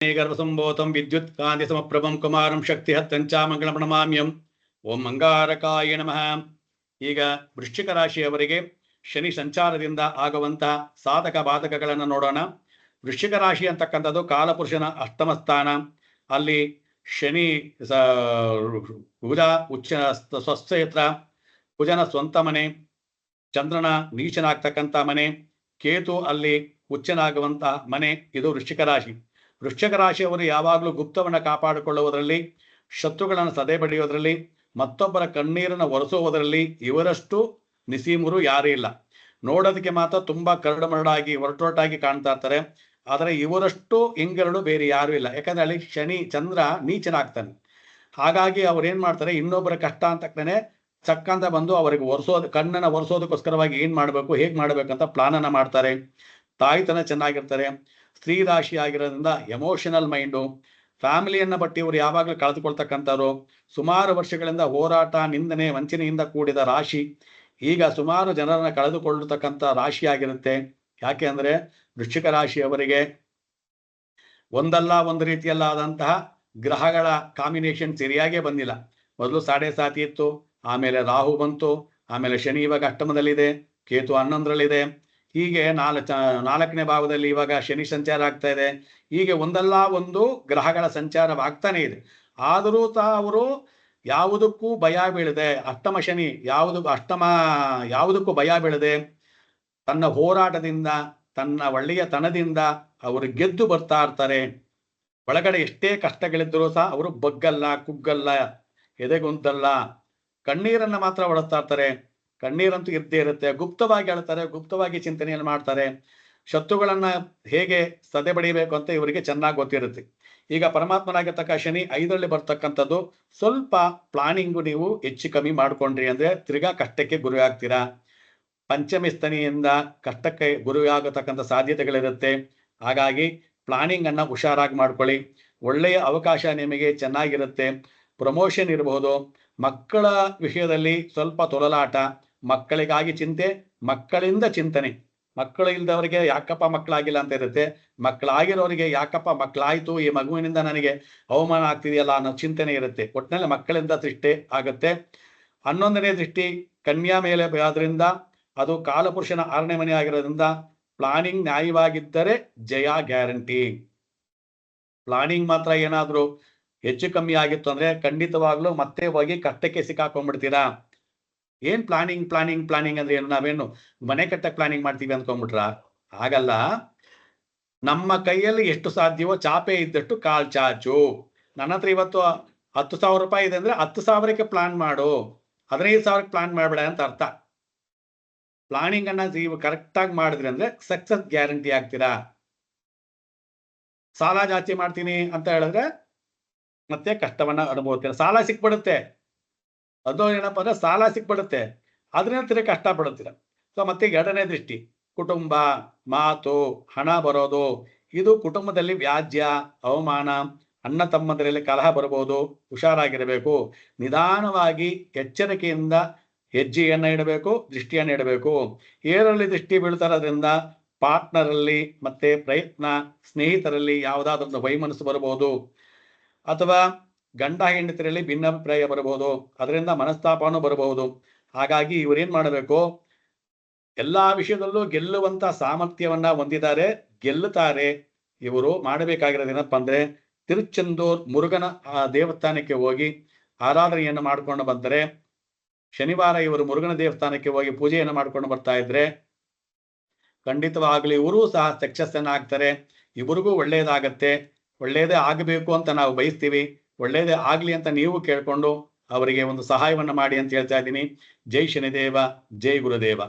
ಗರ್ಭಸಂಭೂತಂ ವಿದ್ಯುತ್ ಕಾಂತಿ ಸಮಪ್ರಭಂ ಕುಮಾರಂ ಶಕ್ತಿ ಹತ್ತಂಚ ಮಂಗಳ ಪ್ರಣಮಾಮ್ಯಂ ಓಂ ಮಂಗಾರಕಾಯ ನಮಃ ಈಗ ವೃಶ್ಚಿಕ ರಾಶಿಯವರಿಗೆ ಶನಿ ಸಂಚಾರದಿಂದ ಆಗುವಂತಹ ಸಾಧಕ ಬಾಧಕಗಳನ್ನು ನೋಡೋಣ. ವೃಶ್ಚಿಕ ರಾಶಿ ಅಂತಕ್ಕಂಥದ್ದು ಕಾಲಪುರುಷನ ಅಷ್ಟಮ ಸ್ಥಾನ. ಅಲ್ಲಿ ಶನಿ ಕುಜ ಉಚ್ಚ ಸ್ವಸ್ಥೇತ್ರ ಕುಜನ ಸ್ವಂತ ಮನೆ, ಚಂದ್ರನ ನೀಚನಾಗ್ತಕ್ಕಂಥ ಮನೆ, ಕೇತು ಅಲ್ಲಿ ಉಚ್ಚನಾಗುವಂತಹ ಮನೆ, ಇದು ವೃಶ್ಚಿಕ ರಾಶಿ ವೃಶ್ಚಿಕ ರಾಶಿಯವರು ಯಾವಾಗಲೂ ಗುಪ್ತವನ್ನು ಕಾಪಾಡಿಕೊಳ್ಳುವುದರಲ್ಲಿ, ಶತ್ರುಗಳನ್ನು ಸದೆ ಬಡಿಯುವುದರಲ್ಲಿ ಮತ್ತೊಬ್ಬರ ಕಣ್ಣೀರನ್ನು ಒರೆಸುವುದರಲ್ಲಿ ಇವರಷ್ಟು ನಿಸೀಮರು ಯಾರೂ ಇಲ್ಲ. ನೋಡೋದಕ್ಕೆ ಮಾತ್ರ ತುಂಬಾ ಕರಡು ಮರಡಾಗಿ ಹೊರಟೊರಟಾಗಿ ಕಾಣ್ತಾ ಇರ್ತಾರೆ. ಆದರೆ ಇವರಷ್ಟು ಹಿಂಗರಡು ಬೇರೆ ಯಾರೂ ಇಲ್ಲ. ಯಾಕಂದ್ರೆ ಅಲ್ಲಿ ಶನಿ, ಚಂದ್ರ ನೀಚನಾಗ್ತಾನೆ ಹಾಗಾಗಿ ಅವ್ರು ಏನ್ ಮಾಡ್ತಾರೆ, ಇನ್ನೊಬ್ಬರ ಕಷ್ಟ ಅಂತಕ್ಕನೆ ಚಕ್ಕಂತ ಬಂದು ಅವರಿಗೆ ಒರೆಸೋದು, ಕಣ್ಣನ್ನ ಒರೆಸೋದಕ್ಕೋಸ್ಕರವಾಗಿ ಏನ್ ಮಾಡಬೇಕು, ಹೇಗೆ ಮಾಡ್ಬೇಕಂತ ಪ್ಲಾನ್ ಅನ್ನ ಮಾಡ್ತಾರೆ. ತಾಯ್ತನ ಚೆನ್ನಾಗಿರ್ತಾರೆ. ಸ್ತ್ರೀ ರಾಶಿ ಆಗಿರೋದ್ರಿಂದ ಎಮೋಷನಲ್ ಮೈಂಡು ಫ್ಯಾಮಿಲಿಯನ್ನ ಬಟ್ಟಿ ಇವರು ಯಾವಾಗಲೂ ಕಳೆದುಕೊಳ್ತಕ್ಕಂಥವ್ರು. ಸುಮಾರು ವರ್ಷಗಳಿಂದ ಹೋರಾಟ, ನಿಂದನೆ, ವಂಚನೆಯಿಂದ ಕೂಡಿದ ರಾಶಿ. ಈಗ ಸುಮಾರು ಜನರನ್ನ ಕಳೆದುಕೊಳ್ಳತಕ್ಕಂಥ ರಾಶಿ ಆಗಿರುತ್ತೆ. ಯಾಕೆ ಅಂದ್ರೆ ವೃಶ್ಚಿಕ ರಾಶಿಯವರಿಗೆ ಒಂದಲ್ಲ ಒಂದು ರೀತಿಯಲ್ಲಾದಂತಹ ಗ್ರಹಗಳ ಕಾಂಬಿನೇಷನ್ ಸರಿಯಾಗೇ ಬಂದಿಲ್ಲ. ಮೊದಲು ಸಾಡೆ ಸಾತಿ ಇತ್ತು, ಆಮೇಲೆ ರಾಹು ಬಂತು, ಆಮೇಲೆ ಶನಿ ಇವಾಗ ಅಷ್ಟಮದಲ್ಲಿದೆ, ಕೇತು ಹನ್ನೊಂದರಲ್ಲಿದೆ. ಹೀಗೆ ನಾಲ್ ನಾಲ್ಕನೇ ಭಾವದಲ್ಲಿ ಇವಾಗ ಶನಿ ಸಂಚಾರ ಆಗ್ತಾ ಇದೆ. ಹೀಗೆ ಒಂದಲ್ಲ ಒಂದು ಗ್ರಹಗಳ ಸಂಚಾರವಾಗ್ತಾನೆ ಇದೆ. ಆದರೂ ಸಹ ಅವರು ಯಾವುದಕ್ಕೂ ಭಯ ಬೀಳದೆ, ಅಷ್ಟಮ ಶನಿ ಯಾವುದು, ಅಷ್ಟಮ, ಯಾವುದಕ್ಕೂ ಭಯ ಬೀಳದೆ ತನ್ನ ಹೋರಾಟದಿಂದ, ತನ್ನ ಒಳ್ಳೆಯ ತನದಿಂದ ಅವರು ಗೆದ್ದು ಬರ್ತಾ ಇರ್ತಾರೆ. ಒಳಗಡೆ ಎಷ್ಟೇ ಕಷ್ಟಗಳಿದ್ದರೂ ಸಹ ಅವರು ಬಗ್ಗಲ್ಲ, ಕುಗ್ಗಲ್ಲ ಎದೆಗುಂದಲ್ಲ ಕಣ್ಣೀರನ್ನ ಮಾತ್ರ ಒಳಸ್ತಾ ಇರ್ತಾರೆ. ಕಣ್ಣೀರಂತೂ ಇದ್ದೇ ಇರುತ್ತೆ. ಗುಪ್ತವಾಗಿ ಹೇಳ್ತಾರೆ ಗುಪ್ತವಾಗಿ ಚಿಂತನೆಯನ್ನು ಮಾಡ್ತಾರೆ. ಶತ್ರುಗಳನ್ನ ಹೇಗೆ ಸದೆ ಬಡಿಬೇಕು ಅಂತ ಇವರಿಗೆ ಚೆನ್ನಾಗಿ ಗೊತ್ತಿರುತ್ತೆ. ಈಗ ಪರಮಾತ್ಮನಾಗಿರ್ತಕ್ಕ ಶನಿ ಐದರಲ್ಲಿ ಬರ್ತಕ್ಕಂಥದ್ದು, ಸ್ವಲ್ಪ ಪ್ಲಾನಿಂಗು ನೀವು ಹೆಚ್ಚು ಕಮ್ಮಿ ಮಾಡ್ಕೊಂಡ್ರಿ ಅಂದ್ರೆ ತಿರ್ಗಾ ಕಷ್ಟಕ್ಕೆ ಗುರಿ ಆಗ್ತೀರಾ? ಪಂಚಮಿ ಸ್ತನಿಯಿಂದ ಕಷ್ಟಕ್ಕೆ ಗುರಿ ಆಗತಕ್ಕಂಥ ಸಾಧ್ಯತೆಗಳಿರುತ್ತೆ. ಹಾಗಾಗಿ ಪ್ಲಾನಿಂಗ್ ಅನ್ನ ಹುಷಾರಾಗಿ ಮಾಡ್ಕೊಳ್ಳಿ. ಒಳ್ಳೆಯ ಅವಕಾಶ ನಿಮಗೆ ಚೆನ್ನಾಗಿರುತ್ತೆ. ಪ್ರಮೋಷನ್ ಇರಬಹುದು ಮಕ್ಕಳ ವಿಷಯದಲ್ಲಿ ಸ್ವಲ್ಪ ತೊಳಲಾಟ ಮಕ್ಕಳಿಗಾಗಿ ಚಿಂತೆ, ಮಕ್ಕಳಿಂದ ಚಿಂತನೆ. ಮಕ್ಕಳು ಇಲ್ದವರಿಗೆ ಯಾಕಪ್ಪ ಮಕ್ಕಳಾಗಿಲ್ಲ ಅಂತ ಇರುತ್ತೆ. ಮಕ್ಕಳಾಗಿರೋರಿಗೆ ಯಾಕಪ್ಪ ಮಕ್ಕಳಾಯ್ತು, ಈ ಮಗುವಿನಿಂದ ನನಗೆ ಅವಮಾನ ಆಗ್ತಿದೆಯಲ್ಲ ಅನ್ನೋ ಚಿಂತನೆ ಇರುತ್ತೆ. ಒಟ್ಟಿನಲ್ಲಿ ಮಕ್ಕಳಿಂದ ದೃಷ್ಟಿ ಆಗುತ್ತೆ. ಹನ್ನೊಂದನೇ ದೃಷ್ಟಿ, ಕನ್ಯಾ ಮೇಲೆ ಆದ್ರಿಂದ ಅದು ಕಾಲಪುರುಷನ ಆರನೇ ಮನೆ ಆಗಿರೋದ್ರಿಂದ ಪ್ಲಾನಿಂಗ್ ನ್ಯಾಯವಾಗಿದ್ದರೆ ಜಯ ಗ್ಯಾರಂಟಿ. ಪ್ಲಾನಿಂಗ್ ಮಾತ್ರ ಏನಾದರೂ ಹೆಚ್ಚು ಕಮ್ಮಿ ಆಗಿತ್ತು ಅಂದ್ರೆ ಖಂಡಿತವಾಗ್ಲೂ ಮತ್ತೆ ಹೋಗಿ ಕಷ್ಟಕ್ಕೆ ಸಿಕ್ಕಾಕೊಂಡ್ಬಿಡ್ತೀರಾ? ಏನ್ ಪ್ಲಾನಿಂಗ್ ಪ್ಲಾನಿಂಗ್ ಪ್ಲಾನಿಂಗ್ ಅಂದ್ರೆ ಏನು? ನಾವೇನು ಮನೆ ಕಟ್ಟಕ್ ಪ್ಲಾನಿಂಗ್ ಮಾಡ್ತೀವಿ ಅಂದ್ಕೊಂಡ್ಬಿಟ್ರ ಹಾಗಲ್ಲ. ನಮ್ಮ ಕೈಯಲ್ಲಿ ಎಷ್ಟು ಸಾಧ್ಯವೋ ಚಾಪೆ ಇದ್ದಷ್ಟು ಕಾಲ್ ಚಾಚು. ನನ್ನ ಹತ್ರ ಇವತ್ತು ಹತ್ತು ಸಾವಿರ ರೂಪಾಯಿ ಇದೆ ಅಂದ್ರೆ ಹತ್ತು ಸಾವಿರಕ್ಕೆ ಪ್ಲಾನ್ ಮಾಡು. ಹದಿನೈದು ಸಾವಿರಕ್ಕೆ ಪ್ಲಾನ್ ಮಾಡಬೇಡ ಅಂತ ಅರ್ಥ. ಪ್ಲಾನಿಂಗ್ ಅನ್ನ ನೀವು ಕರೆಕ್ಟ್ ಆಗಿ ಮಾಡಿದ್ರಿ ಅಂದ್ರೆ ಸಕ್ಸಸ್ ಗ್ಯಾರಂಟಿ ಆಗ್ತೀರಾ? ಸಾಲ ಜಾಸ್ತಿ ಮಾಡ್ತೀನಿ ಅಂತ ಹೇಳಿದ್ರೆ ಮತ್ತೆ ಕಷ್ಟವನ್ನ ಅನುಭವಿಸ್ತೀರ? ಸಾಲ ಸಿಕ್ಬಿಡುತ್ತೆ. ಅದು ಏನಪ್ಪ ಅಂದ್ರೆ ಸಾಲ ಸಿಕ್ಬಿಡುತ್ತೆ. ಅದನ್ನ ತಿರುಗಿ ಕಷ್ಟ ಪಡುತ್ತೀರ ಸೊ ಮತ್ತೆ ಎರಡನೇ ದೃಷ್ಟಿ, ಕುಟುಂಬ, ಮಾತು, ಹಣ ಬರೋದು. ಇದು ಕುಟುಂಬದಲ್ಲಿ ವ್ಯಾಜ್ಯ, ಅವಮಾನ, ಅಣ್ಣ ತಮ್ಮದರಲ್ಲಿ ಕಲಹ ಬರಬಹುದು, ಹುಷಾರಾಗಿರಬೇಕು. ನಿಧಾನವಾಗಿ ಎಚ್ಚರಿಕೆಯಿಂದ ಹೆಜ್ಜೆಯನ್ನ ಇಡಬೇಕು, ದೃಷ್ಟಿಯನ್ನ ಇಡಬೇಕು. ಏರಲ್ಲಿ ದೃಷ್ಟಿ ಬೀಳ್ತಾರೋದ್ರಿಂದ ಪಾರ್ಟ್ನರಲ್ಲಿ ಮತ್ತೆ ಪ್ರಯತ್ನ, ಸ್ನೇಹಿತರಲ್ಲಿ ಯಾವುದಾದ್ರೊಂದು ವೈಮನಸ್ಸು ಬರಬಹುದು. ಅಥವಾ ಗಂಡ ಹೆಂಡತಿರಲ್ಲಿ ಭಿನ್ನಾಭಿಪ್ರಾಯ ಬರಬಹುದು, ಅದರಿಂದ ಮನಸ್ತಾಪನೂ ಬರಬಹುದು. ಹಾಗಾಗಿ ಇವರೇನ್ ಮಾಡಬೇಕು, ಎಲ್ಲಾ ವಿಷಯದಲ್ಲೂ ಗೆಲ್ಲುವಂತ ಸಾಮರ್ಥ್ಯವನ್ನ ಹೊಂದಿದ್ದಾರೆ, ಗೆಲ್ಲುತ್ತಾರೆ. ಇವರು ಮಾಡಬೇಕಾಗಿರೋದು ಏನಪ್ಪ ಅಂದ್ರೆ, ತಿರುಚೆಂದೂರ್ ಮುರುಗನ ದೇವಸ್ಥಾನಕ್ಕೆ ಹೋಗಿ ಆರಾಧನೆಯನ್ನು ಮಾಡ್ಕೊಂಡು ಬಂದರೆ, ಶನಿವಾರ ಇವರು ಮುರುಗನ ದೇವಸ್ಥಾನಕ್ಕೆ ಹೋಗಿ ಪೂಜೆಯನ್ನು ಮಾಡ್ಕೊಂಡು ಬರ್ತಾ ಇದ್ರೆ, ಖಂಡಿತವಾಗ್ಲಿ ಇವರು ಸಹ ಸಕ್ಸಸ್ ಅನ್ನ ಆಗ್ತಾರೆ. ಇವ್ರಿಗೂ ಒಳ್ಳೆಯದಾಗತ್ತೆ ಒಳ್ಳೆಯದೇ ಆಗಬೇಕು ಅಂತ ನಾವು ಬಯಸ್ತೀವಿ. ಒಳ್ಳೇದೇ ಆಗ್ಲಿ ಅಂತ ನೀವು ಕೇಳ್ಕೊಂಡು ಅವರಿಗೆ ಒಂದು ಸಹಾಯವನ್ನ ಮಾಡಿ ಅಂತ ಹೇಳ್ತಾ ಇದ್ದೀನಿ. ಜೈ ಶನಿದೇವ, ಜೈ ಗುರುದೇವ.